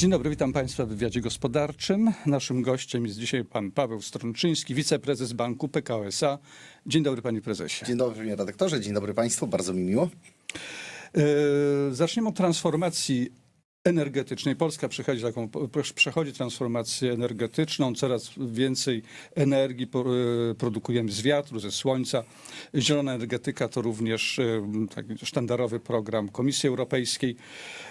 Dzień dobry, witam Państwa w wywiadzie gospodarczym. Naszym gościem jest dzisiaj pan Paweł Stronczyński, wiceprezes banku PKO SA. Dzień dobry, panie prezesie. Dzień dobry, panie redaktorze, dzień dobry państwu, bardzo mi miło. E, Zaczniemy od transformacji energetycznej. Polska przechodzi, taką, przechodzi transformację energetyczną. Coraz więcej energii e, produkujemy z wiatru, ze słońca. Zielona energetyka to również e, taki sztandarowy program Komisji Europejskiej.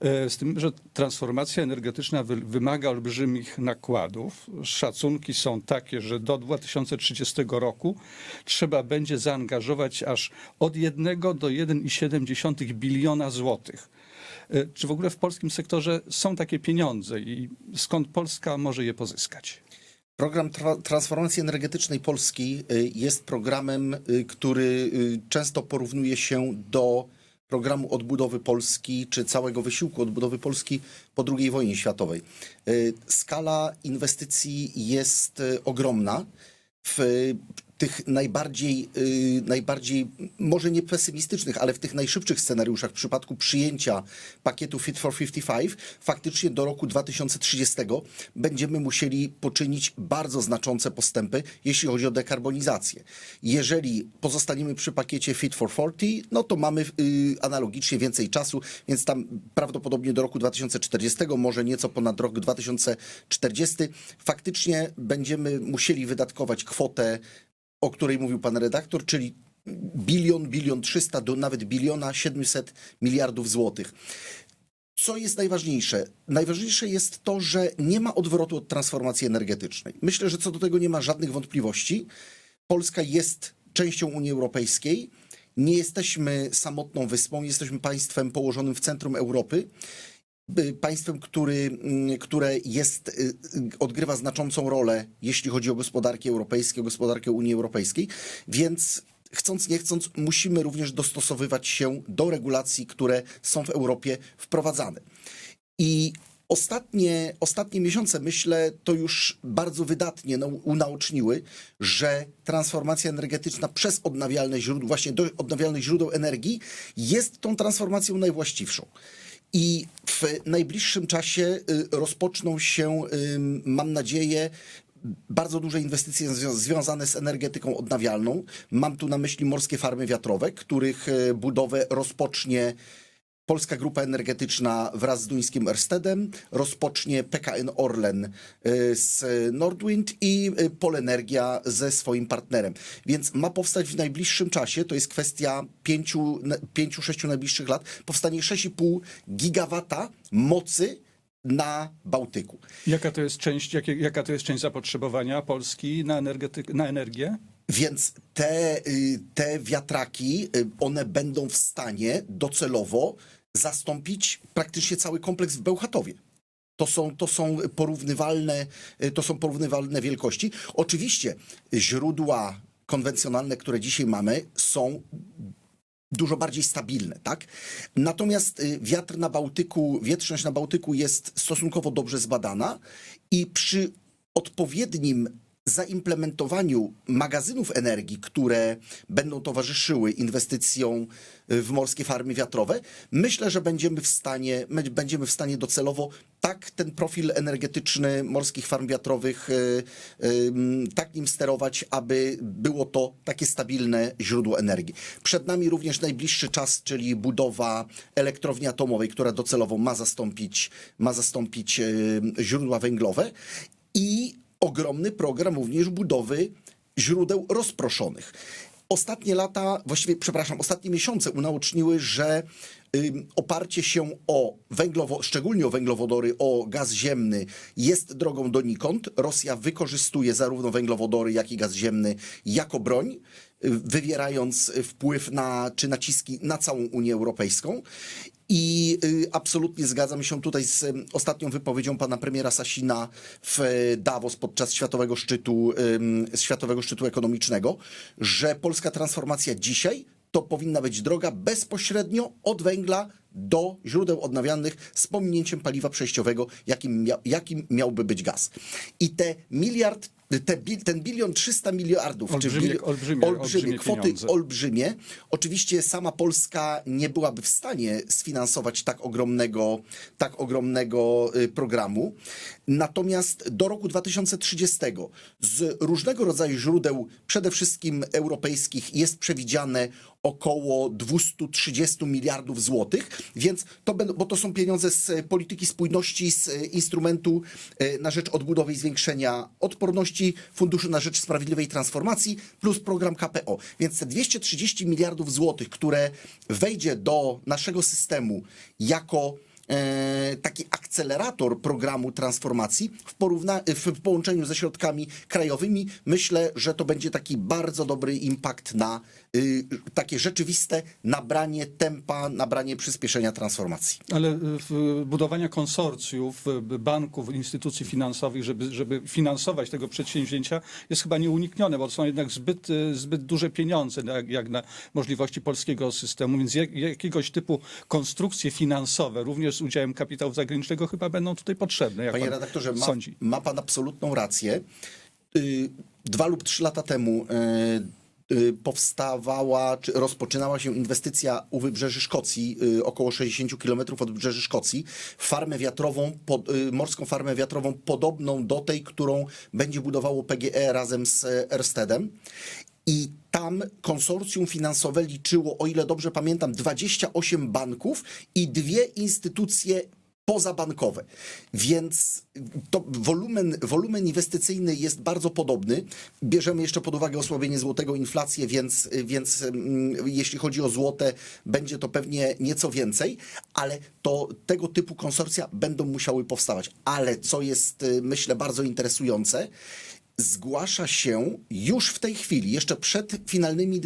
E, Z tym, że transformacja energetyczna wy, wymaga olbrzymich nakładów. Szacunki są takie, że do 2030 roku trzeba będzie zaangażować aż od 1 do 1,7 biliona złotych. E, Czy w ogóle w polskim sektorze są takie pieniądze i skąd Polska może je pozyskać? Program tra- transformacji energetycznej Polski y, jest programem, y, który często porównuje się do programu odbudowy Polski czy całego wysiłku odbudowy Polski po II wojnie światowej. Skala inwestycji jest ogromna. W tych najbardziej, y, najbardziej, może nie pesymistycznych, ale w tych najszybszych scenariuszach w przypadku przyjęcia pakietu Fit for 55, faktycznie do roku 2030 będziemy musieli poczynić bardzo znaczące postępy, jeśli chodzi o dekarbonizację. Jeżeli pozostaniemy przy pakiecie Fit for 40, no to mamy y, analogicznie więcej czasu, więc tam prawdopodobnie do roku 2040, może nieco ponad rok 2040, faktycznie będziemy musieli wydatkować kwotę o której mówił pan redaktor, czyli bilion, bilion 300 do nawet biliona 700 miliardów złotych. Co jest najważniejsze? Najważniejsze jest to, że nie ma odwrotu od transformacji energetycznej. Myślę, że co do tego nie ma żadnych wątpliwości. Polska jest częścią Unii Europejskiej. Nie jesteśmy samotną wyspą, jesteśmy państwem położonym w centrum Europy państwem, który, mm, które jest, y, y, odgrywa znaczącą rolę, jeśli chodzi o gospodarkę europejską, gospodarkę Unii Europejskiej, więc chcąc nie chcąc musimy również dostosowywać się do regulacji, które są w Europie wprowadzane. I ostatnie, ostatnie miesiące, myślę, to już bardzo wydatnie unaoczniły, że transformacja energetyczna przez odnawialne źródła, właśnie do odnawialnych źródeł energii jest tą transformacją najwłaściwszą. I w najbliższym czasie y, rozpoczną się, y, mam nadzieję, bardzo duże inwestycje zwią- związane z energetyką odnawialną. Mam tu na myśli morskie farmy wiatrowe, których e, budowę rozpocznie Polska Grupa Energetyczna wraz z duńskim Erstedem, rozpocznie PKN Orlen e, z Nordwind i e, Polenergia ze swoim partnerem. Więc ma powstać w najbliższym czasie, to jest kwestia pięciu, na- pięciu sześciu najbliższych lat, powstanie 6,5 gigawata mocy na Bałtyku. Jaka to jest część, jakie, jaka to jest część zapotrzebowania Polski na, na energię? Więc te, y, te wiatraki, y, one będą w stanie docelowo zastąpić praktycznie cały kompleks w Bełchatowie. To są, to są porównywalne, y, to są porównywalne wielkości. Oczywiście źródła konwencjonalne, które dzisiaj mamy, są dużo bardziej stabilne, tak? Natomiast wiatr na Bałtyku, wietrzność na Bałtyku jest stosunkowo dobrze zbadana i przy odpowiednim zaimplementowaniu magazynów energii, które będą towarzyszyły inwestycjom w morskie farmy wiatrowe, myślę, że będziemy w stanie, my będziemy w stanie docelowo tak ten profil energetyczny morskich farm wiatrowych, y, mm, tak nim sterować, aby było to takie stabilne źródło energii. Przed nami również najbliższy czas, czyli budowa elektrowni atomowej, która docelowo ma zastąpić, ma zastąpić y, źródła węglowe i ogromny program również budowy źródeł rozproszonych. Ostatnie lata, właściwie, przepraszam, ostatnie miesiące unaoczniły, że oparcie się o węglowo, szczególnie o węglowodory, o gaz ziemny jest drogą donikąd. Rosja wykorzystuje zarówno węglowodory, jak i gaz ziemny jako broń, wywierając wpływ na, czy naciski na całą Unię Europejską. I y, absolutnie zgadzam się tutaj z ostatnią wypowiedzią pana premiera Sasina w y, Davos podczas Światowego Szczytu, Światowego Szczytu Ekonomicznego, że polska transformacja dzisiaj to powinna być droga bezpośrednio od węgla do źródeł odnawialnych z pominięciem paliwa przejściowego, jakim, mia, jakim miałby być gaz. I te miliard te, ten bilion 300 miliardów, Olbrzymie- bili- olbrzymie- olbrzymie kwoty pieniądze. olbrzymie. Oczywiście sama Polska nie byłaby w stanie sfinansować tak ogromnego, tak ogromnego y, programu. Natomiast do roku 2030 z różnego rodzaju źródeł, przede wszystkim europejskich, jest przewidziane około 230 miliardów złotych, więc to będą, bo to są pieniądze z e, polityki spójności, z e, instrumentu e, na rzecz odbudowy i zwiększenia odporności, Funduszu na rzecz Sprawiedliwej Transformacji plus program KPO. Więc te 230 miliardów złotych, które wejdzie do naszego systemu jako taki akcelerator programu transformacji w, porówna- w połączeniu ze środkami krajowymi, myślę, że to będzie taki bardzo dobry impact na y, takie rzeczywiste nabranie tempa, nabranie przyspieszenia transformacji. Ale y, budowania konsorcjów, y, banków, instytucji finansowych, żeby, żeby finansować tego przedsięwzięcia jest chyba nieuniknione, bo to są jednak zbyt, zbyt duże pieniądze na, jak na możliwości polskiego systemu, więc jak, jakiegoś typu konstrukcje finansowe, również z udziałem kapitału zagranicznego chyba będą tutaj potrzebne. Jak Panie pan redaktorze, ma, sądzi? ma pan absolutną rację. Y, Dwa lub trzy lata temu y, y, powstawała, czy rozpoczynała się inwestycja u wybrzeży Szkocji, około 60 km od wybrzeży Szkocji, w farmę wiatrową, pod, morską farmę wiatrową podobną do tej, którą będzie budowało PGE razem z e, Erstedem. I tam konsorcjum finansowe liczyło, o ile dobrze pamiętam, 28 banków i dwie instytucje pozabankowe. Więc to wolumen, wolumen inwestycyjny jest bardzo podobny. Bierzemy jeszcze pod uwagę osłabienie złotego, inflację, więc, więc mm, jeśli chodzi o złote, będzie to pewnie nieco więcej, ale to tego typu konsorcja będą musiały powstawać. Ale co jest, y, myślę, bardzo interesujące, zgłasza się już w tej chwili, jeszcze przed finalnymi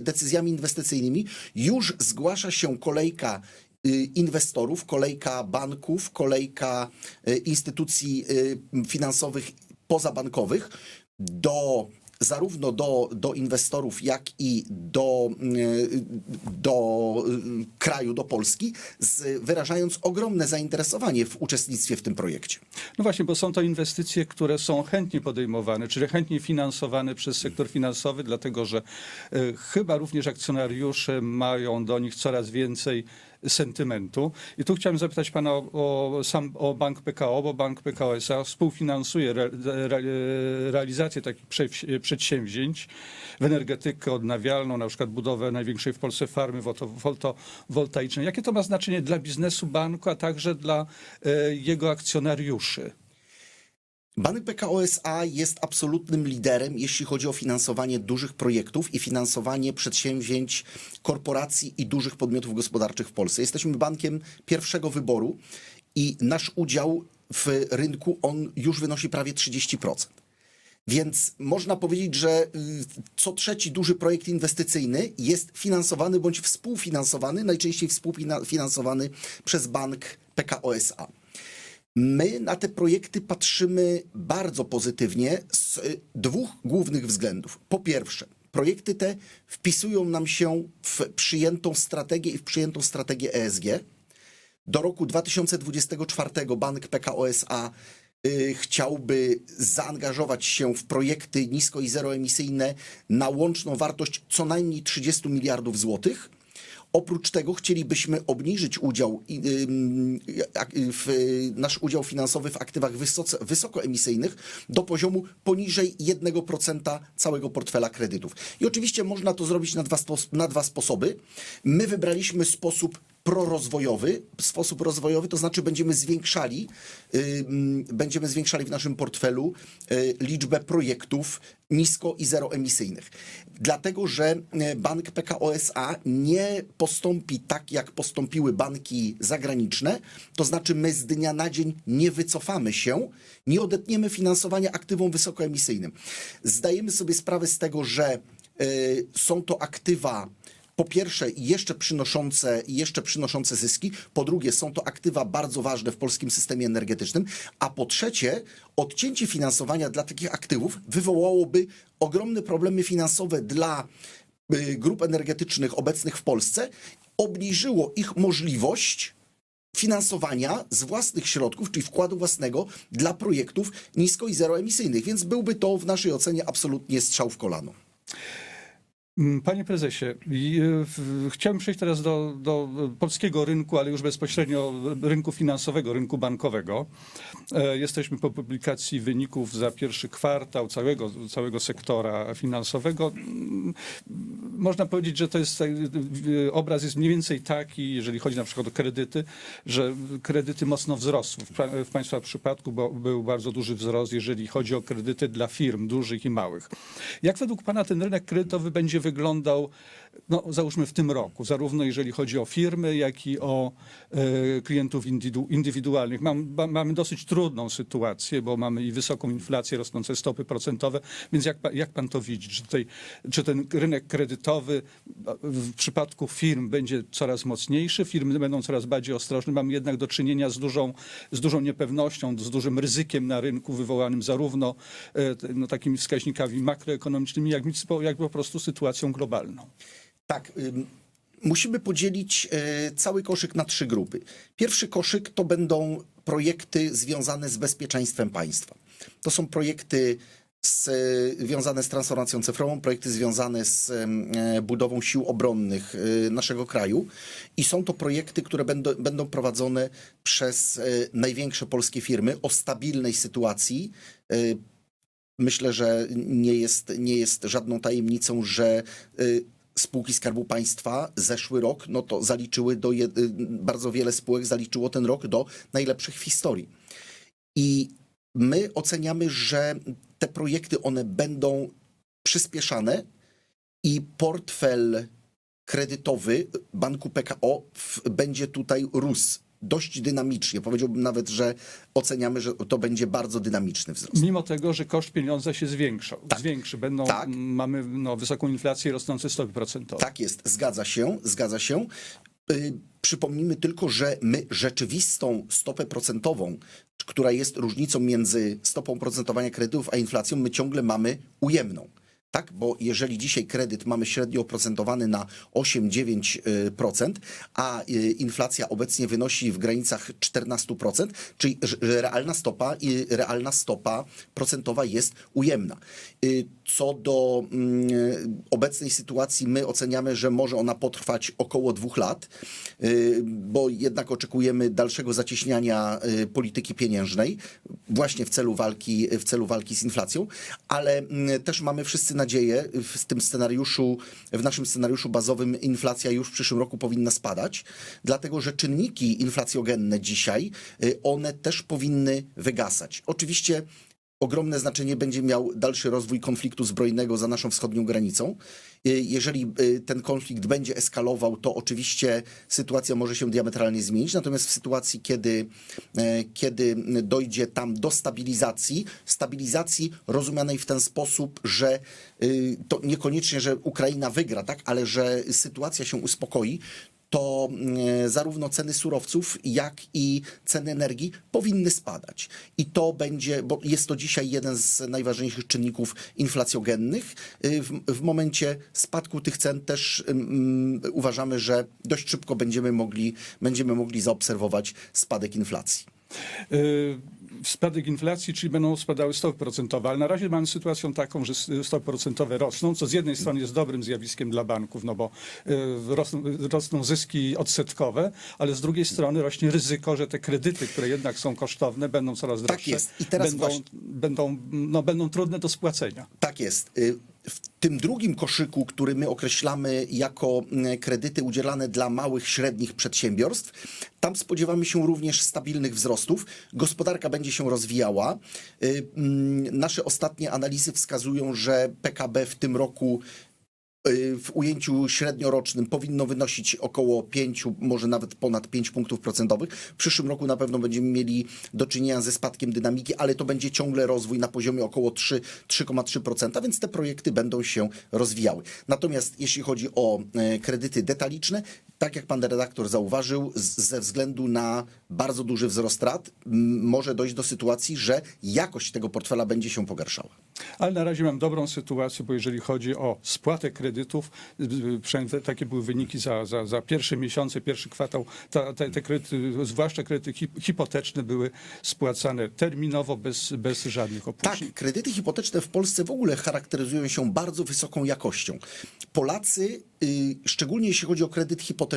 decyzjami inwestycyjnymi, już zgłasza się kolejka y, inwestorów, kolejka banków, kolejka y, instytucji y, finansowych pozabankowych do zarówno do, do inwestorów, jak i do, y, do y, kraju, do Polski, z, wyrażając ogromne zainteresowanie w uczestnictwie w tym projekcie. No właśnie, bo są to inwestycje, które są chętnie podejmowane, czyli chętnie finansowane przez sektor finansowy, dlatego że e, chyba również akcjonariusze mają do nich coraz więcej sentymentu. I tu chciałem zapytać pana o, o, sam, o Bank PKO, bo Bank PKO SA współfinansuje re, re, realizację takich prze, przedsięwzięć w energetykę odnawialną, na przykład budowę największej w Polsce farmy foto- fotowoltaicznej. Jakie to ma znaczenie dla biznesu banku, a także dla e, jego akcjonariuszy? Bank PKO SA jest absolutnym liderem, jeśli chodzi o finansowanie dużych projektów i finansowanie przedsięwzięć korporacji i dużych podmiotów gospodarczych w Polsce. Jesteśmy bankiem pierwszego wyboru i nasz udział w rynku on już wynosi prawie 30%. Więc można powiedzieć, że y, co trzeci duży projekt inwestycyjny jest finansowany bądź współfinansowany, najczęściej współfinansowany przez bank PKO SA. My na te projekty patrzymy bardzo pozytywnie z y, dwóch głównych względów. Po pierwsze, projekty te wpisują nam się w przyjętą strategię i w przyjętą strategię ESG. Do roku 2024 bank PKO SA y, chciałby zaangażować się w projekty nisko i zeroemisyjne na łączną wartość co najmniej 30 miliardów złotych. Oprócz tego chcielibyśmy obniżyć udział, ak- w, nasz udział finansowy w aktywach wysokoemisyjnych do poziomu poniżej 1% całego portfela kredytów. I oczywiście można to zrobić na dwa, na dwa sposoby. My wybraliśmy sposób prorozwojowy, sposób rozwojowy, to znaczy będziemy zwiększali, ym, będziemy zwiększali w naszym portfelu y, liczbę projektów nisko i zeroemisyjnych. Dlatego, że y, bank PKO SA nie postąpi tak, jak postąpiły banki zagraniczne, to znaczy my z dnia na dzień nie wycofamy się, nie odetniemy finansowania aktywom wysokoemisyjnym. Zdajemy sobie sprawę z tego, że y, są to aktywa po pierwsze jeszcze przynoszące, jeszcze przynoszące zyski, po drugie są to aktywa bardzo ważne w polskim systemie energetycznym, a po trzecie odcięcie finansowania dla takich aktywów wywołałoby ogromne problemy finansowe dla y, grup energetycznych obecnych w Polsce, obniżyło ich możliwość finansowania z własnych środków, czyli wkładu własnego dla projektów nisko i zeroemisyjnych, więc byłby to w naszej ocenie absolutnie strzał w kolano. Mm, Panie prezesie, e, chciałbym przejść teraz do, do polskiego rynku, ale już bezpośrednio rynku finansowego, rynku bankowego. E, Jesteśmy po publikacji wyników za pierwszy kwartał całego, całego sektora finansowego. Mm, Można powiedzieć, że to jest e, obraz jest mniej więcej taki, jeżeli chodzi na przykład o kredyty, że kredyty mocno wzrosły. W, w Państwa przypadku bo, był bardzo duży wzrost, jeżeli chodzi o kredyty dla firm dużych i małych. Jak według Pana ten rynek kredytowy będzie wyglądał, no, załóżmy w tym roku, zarówno jeżeli chodzi o firmy, jak i o e, klientów indywidu, indywidualnych? Mam, ba, mamy dosyć trudną sytuację, bo mamy i wysoką inflację, rosnące stopy procentowe, więc jak, jak Pan to widzi? Czy, tutaj, czy ten rynek kredytowy w przypadku firm będzie coraz mocniejszy, firmy będą coraz bardziej ostrożne? Mamy jednak do czynienia z dużą, z dużą niepewnością, z dużym ryzykiem na rynku wywołanym zarówno e, no, takimi wskaźnikami makroekonomicznymi, jak, jak po prostu sytuacją globalną. Tak. Musimy podzielić e, cały koszyk na trzy grupy. Pierwszy koszyk to będą projekty związane z bezpieczeństwem państwa. To są projekty e, związane z transformacją cyfrową, projekty związane z e, budową sił obronnych naszego kraju i są to projekty, które będą, będą prowadzone przez największe polskie firmy o stabilnej sytuacji. Myślę, że nie jest, nie jest żadną tajemnicą, że y, spółki Skarbu Państwa zeszły rok, no to zaliczyły do y, bardzo wiele spółek zaliczyło ten rok do najlepszych w historii. I my oceniamy, że te projekty one będą przyspieszane i portfel kredytowy banku PKO będzie tutaj rósł dość dynamicznie. Powiedziałbym nawet, że oceniamy, że to będzie bardzo dynamiczny wzrost. Mimo tego, że koszt pieniądza się zwiększał, zwiększy, będą, Tak. mamy no, wysoką inflację i rosnące stopy procentowe. Tak jest, zgadza się, zgadza się. Y, Przypomnijmy tylko, że my rzeczywistą stopę procentową, która jest różnicą między stopą procentowania kredytów a inflacją, my ciągle mamy ujemną. Tak, bo jeżeli dzisiaj kredyt mamy średnio oprocentowany na 8-9%, a y, inflacja obecnie wynosi w granicach 14%, czyli realna stopa i realna stopa procentowa jest ujemna. Y, Co do mm, obecnej sytuacji, my oceniamy, że może ona potrwać około dwóch lat, y, bo jednak oczekujemy dalszego zacieśniania y, polityki pieniężnej, właśnie w celu walki, w celu walki z inflacją, ale mm, też mamy wszyscy nadzieję w tym scenariuszu, w naszym scenariuszu bazowym inflacja już w przyszłym roku powinna spadać, dlatego że czynniki inflacjogenne dzisiaj, y, one też powinny wygasać. Oczywiście ogromne znaczenie będzie miał dalszy rozwój konfliktu zbrojnego za naszą wschodnią granicą. Y, Jeżeli y, ten konflikt będzie eskalował, to oczywiście sytuacja może się diametralnie zmienić. Natomiast w sytuacji, kiedy, e, kiedy dojdzie tam do stabilizacji, stabilizacji rozumianej w ten sposób, że y, to niekoniecznie, że Ukraina wygra, tak, ale że sytuacja się uspokoi, to mm, zarówno ceny surowców, jak i ceny energii powinny spadać. I to będzie, bo jest to dzisiaj jeden z najważniejszych czynników inflacjogennych. Y, W, w momencie spadku tych cen też mm, uważamy, że dość szybko będziemy mogli, będziemy mogli zaobserwować spadek inflacji. Y, Spadek inflacji, czyli będą spadały stopy procentowe, ale na razie mamy sytuację taką, że stopy procentowe rosną, co z jednej strony jest dobrym zjawiskiem dla banków, no bo y, rosną, rosną zyski odsetkowe, ale z drugiej strony rośnie ryzyko, że te kredyty, które jednak są kosztowne, będą coraz droższe. jest. I teraz będą, właśnie- będą, no, będą trudne do spłacenia. Tak jest. Tym drugim koszyku, który my określamy jako mm, kredyty udzielane dla małych, średnich przedsiębiorstw, tam spodziewamy się również stabilnych wzrostów. Gospodarka będzie się rozwijała. Y, mm, Nasze ostatnie analizy wskazują, że PKB w tym roku w ujęciu średniorocznym powinno wynosić około 5, może nawet ponad 5 punktów procentowych. W przyszłym roku na pewno będziemy mieli do czynienia ze spadkiem dynamiki, ale to będzie ciągle rozwój na poziomie około 3, 3,3%, więc te projekty będą się rozwijały. Natomiast jeśli chodzi o e, kredyty detaliczne, tak jak pan redaktor zauważył, ze względu na bardzo duży wzrost rat, m, może dojść do sytuacji, że jakość tego portfela będzie się pogarszała. Ale na razie mam dobrą sytuację, bo jeżeli chodzi o spłatę kredytów, y, y, przynajmniej takie były wyniki za, za, za pierwsze miesiące, pierwszy kwartał, ta, te, te kredyty, zwłaszcza kredyty hip- hipoteczne były spłacane terminowo, bez, bez żadnych opóźnień. Tak, kredyty hipoteczne w Polsce w ogóle charakteryzują się bardzo wysoką jakością. Polacy, y, szczególnie jeśli chodzi o kredyt hipoteczny,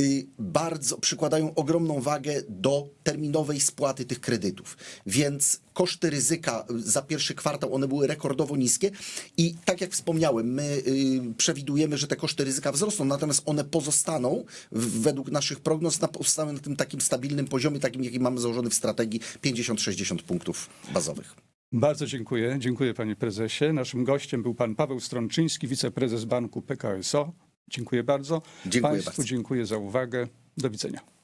y, bardzo przykładają ogromną wagę do terminowej spłaty tych kredytów. Więc koszty ryzyka y, za pierwszy kwartał one były rekordowo niskie i tak jak wspomniałem, my y, przewidujemy, że te koszty ryzyka wzrosną, natomiast one pozostaną według naszych prognoz na, pozostaną na tym takim stabilnym poziomie, takim jaki mamy założony w strategii 50-60 punktów bazowych. Bardzo dziękuję. Dziękuję panie prezesie. Naszym gościem był pan Paweł Stronczyński, wiceprezes banku PKSO. Dziękuję bardzo. Dziękuję Państwu bardzo. dziękuję za uwagę. Do widzenia.